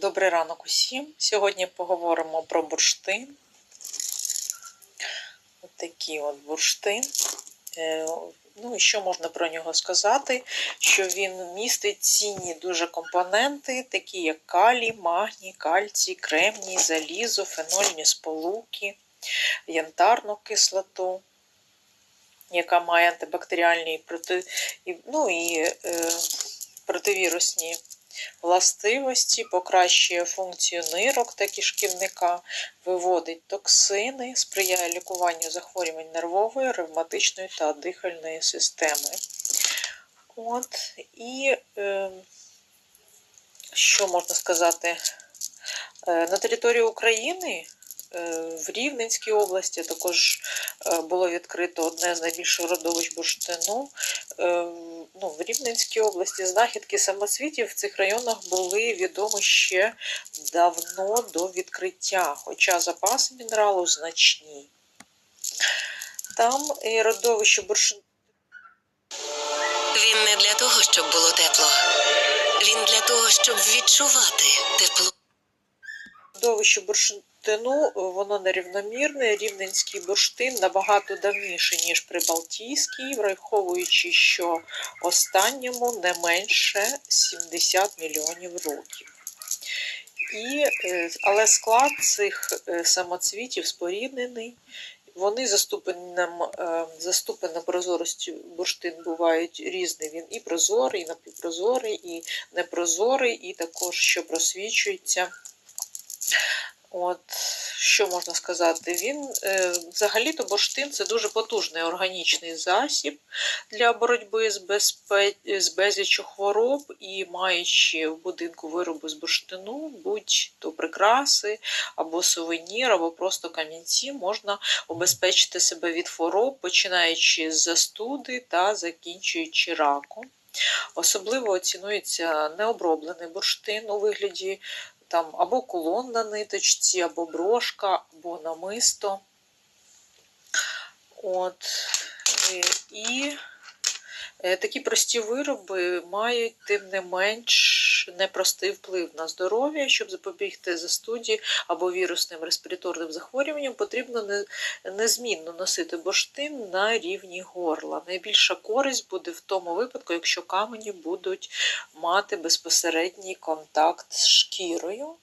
Добрий ранок усім. Сьогодні поговоримо про бурштин. Ось такий от бурштин. Е, Ну і що можна про нього сказати? Що він містить цінні дуже компоненти, такі як калій, магній, кальцій, кремній, залізо, фенольні сполуки, янтарну кислоту, яка має антибактеріальні і проти, ну, і е, противірусні властивості, покращує функцію нирок та кишківника, виводить токсини, сприяє лікуванню захворювань нервової, ревматичної та дихальної системи. От, І е, що можна сказати? Е, на території України е, в Рівненській області також е, було відкрито одне з найбільших родовищ бурштину. Ну, в Рівненській області знахідки самоцвітів в цих районах були відомі ще давно до відкриття, хоча запаси мінералу значні. Там і родовище бурштину. Він не для того, щоб було тепло. Він для того, щоб відчувати тепло. Родовище бурштину воно нерівномірне. Рівненський бурштин набагато давніше, ніж Прибалтійський, враховуючи, що останньому не менше 70 мільйонів років. І, е, але склад цих е, самоцвітів споріднений. Вони е, за ступенем прозорості бурштин бувають різний. Він і прозорий, і напівпрозорий, і непрозорий, і також що просвічується. От, що можна сказати? Він е, взагалі-то бурштин це дуже потужний органічний засіб для боротьби з, безпе... з безліччю хвороб і маючи в будинку вироби з бурштину, будь-то прикраси або сувенір, або просто камінці, можна обезпечити себе від хвороб, починаючи з застуди та закінчуючи раком. Особливо цінується необроблений бурштин у вигляді там або кулон на ниточці, або брошка, або намисто. От. е, І е, такі прості вироби мають тим не менш непростий вплив на здоров'я, щоб запобігти застуді або вірусним респіраторним захворюванням, потрібно незмінно носити бурштин на рівні горла. Найбільша користь буде в тому випадку, якщо камені будуть мати безпосередній контакт з шкірою.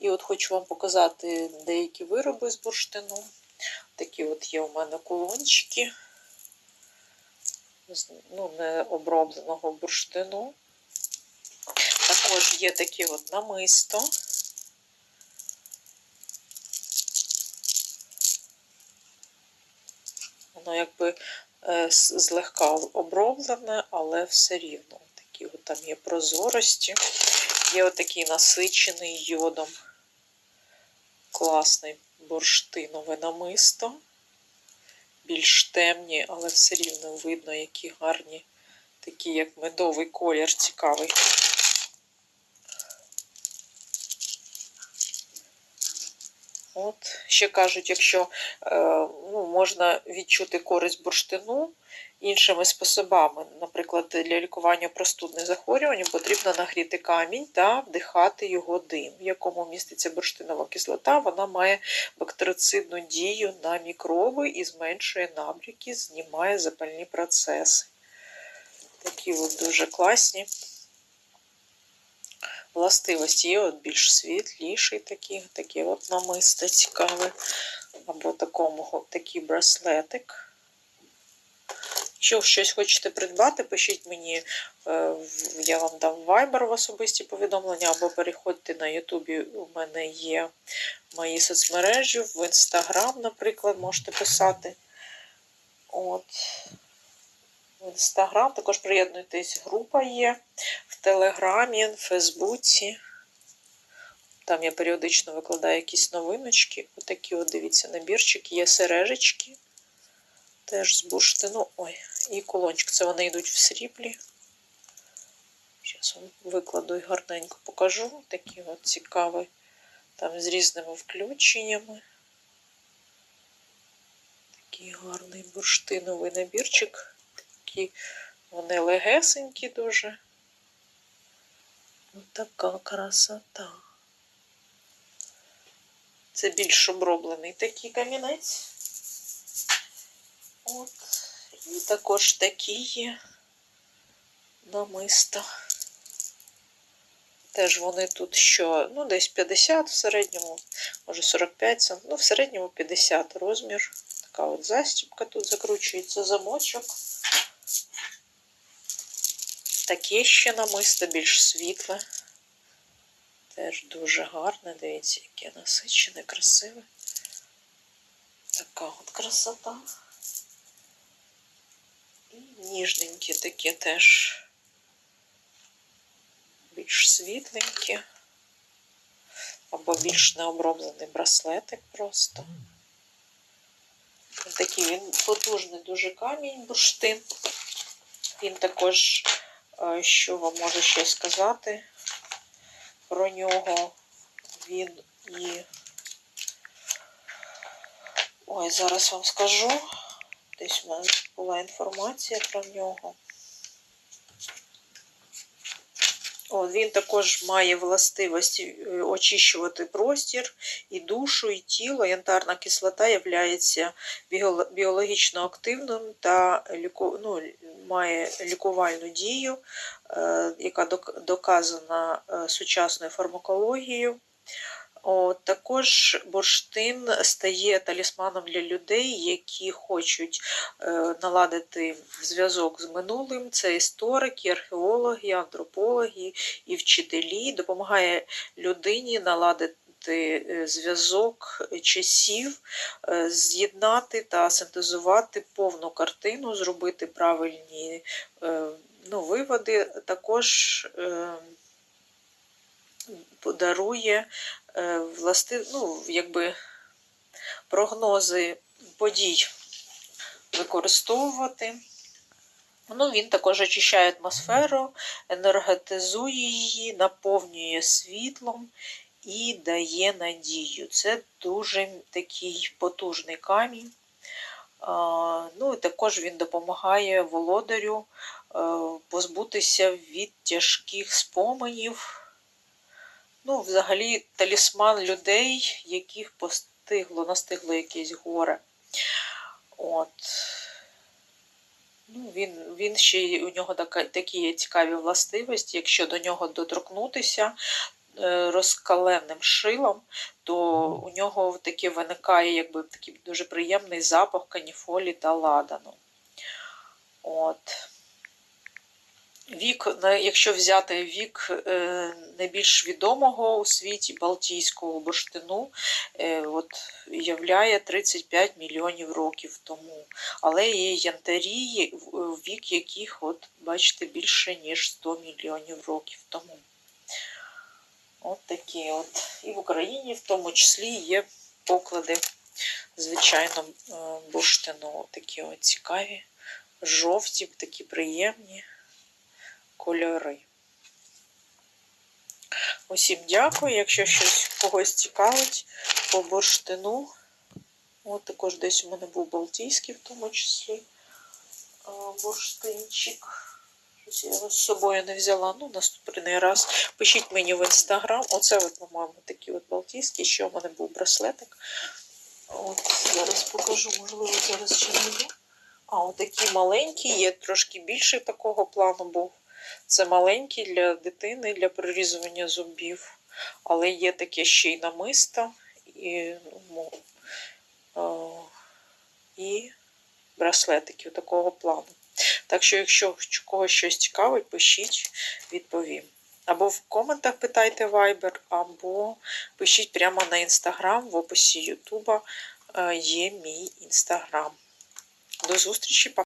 І от хочу вам показати деякі вироби з бурштину. Такі от є у мене кулончики з ну, не обробленого бурштину. Також є такі от намисто. Воно якби е, злегка оброблене, але все рівно. Такі от там є прозорості. Є отакий насичений йодом. Класний бурштинове намисто. Більш темні, але все рівно видно, які гарні, такі як медовий колір цікавий. От, ще кажуть, якщо е, ну, можна відчути користь бурштину іншими способами, наприклад, для лікування простудних захворювань потрібно нагріти камінь та вдихати його дим, в якому міститься бурштинова кислота. Вона має бактерицидну дію на мікроби і зменшує набряки, знімає запальні процеси. Такі от дуже класні властивості. Є от більш світліший такий, такий от намисто цікаве. Або такому, от такий браслетик. Якщо щось хочете придбати, пишіть мені, е, я вам дам Viber в особисті повідомлення, або переходьте на Ютубі. У мене є мої соцмережі, в Інстаграм, наприклад, можете писати. От. В Інстаграм також приєднуйтесь, група є Телеграмі, Фейсбуці. Там я періодично викладаю якісь новиночки. Отакі, от дивіться, набірчик, є сережечки. Теж з бурштину. Ой, і кулончик. Це вони йдуть в сріблі. Зараз вам викладу і гарненько покажу. Такі от цікаві. Там з різними включеннями. Такий гарний бурштиновий набірчик. Такі вони легесенькі дуже. Ось така красота. Це більш оброблений такий камінець. От. І також такі є намиста. Теж вони тут що, ну, десь 50 в середньому, може 45 см, ну, в середньому 50 розмір. Така от застібка тут закручується замочок. Таке ще намисто більш світле. Теж дуже гарне, дивіться, яке насичене, красиве. Така от красота. І ніжненькі такі теж більш світленькі. Або більш необроблений браслетик просто. Такий він потужний дуже камінь, бурштин. Він також, що вам можу ще сказати про нього. Він і. Ой, зараз вам скажу. Десь у мене була інформація про нього. Він також має властивості е, очищувати простір і душу, і тіло. Янтарна кислота є біологічно активним та ну, має лікувальну дію, е, яка док- доказана е, сучасною фармакологією. Також бурштин стає талісманом для людей, які хочуть е, наладити зв'язок з минулим. Це історики, археологи, антропологи і вчителі. Допомагає людині наладити е, зв'язок часів, е, з'єднати та синтезувати повну картину, зробити правильні ну, виводи. Також подарує е, власти, ну, якби прогнози подій використовувати. Ну, він також очищає атмосферу, енергетизує її, наповнює світлом і дає надію. Це дуже такий потужний камінь. Ну, і також він допомагає володарю е, позбутися від тяжких споменів. Ну, взагалі, талісман людей, яких постигло, настигло якесь горе. От. Ну, він, він ще у нього така, такі є цікаві властивості. Якщо до нього доторкнутися е, розкаленим шилом, то у нього таке виникає якби такий дуже приємний запах каніфолі та ладану. От. Вік, якщо взяти вік е, найбільш відомого у світі Балтійського бурштину, е, от, являє 35 мільйонів років тому. Але є янтарі, вік яких, от, бачите, більше ніж 100 мільйонів років тому. От такі от. І в Україні в тому числі є поклади, звичайно, е, бурштину. Такі от цікаві, жовті, такі приємні кольори. Усім дякую. Якщо щось когось цікавить по бурштину. От також десь у мене був Балтійський, в тому числі бурштинчик. Щось я його з собою не взяла. Ну, наступний раз. Пишіть мені в інстаграм. Оце, по-моєму, такий от Балтійський. Ще у мене був браслетик. От, зараз покажу, можливо, зараз чи не є. А, отакий маленький, є трошки більший такого плану був. Це маленький для дитини, для прорізування зубів. Але є таке ще й намисто і, ну, е, і браслетики такого плану. Так що, якщо когось щось цікавить, пишіть, відповім. Або в коментах питайте Viber, або пишіть прямо на інстаграм, в описі Ютуба е, є мій інстаграм. До зустрічі!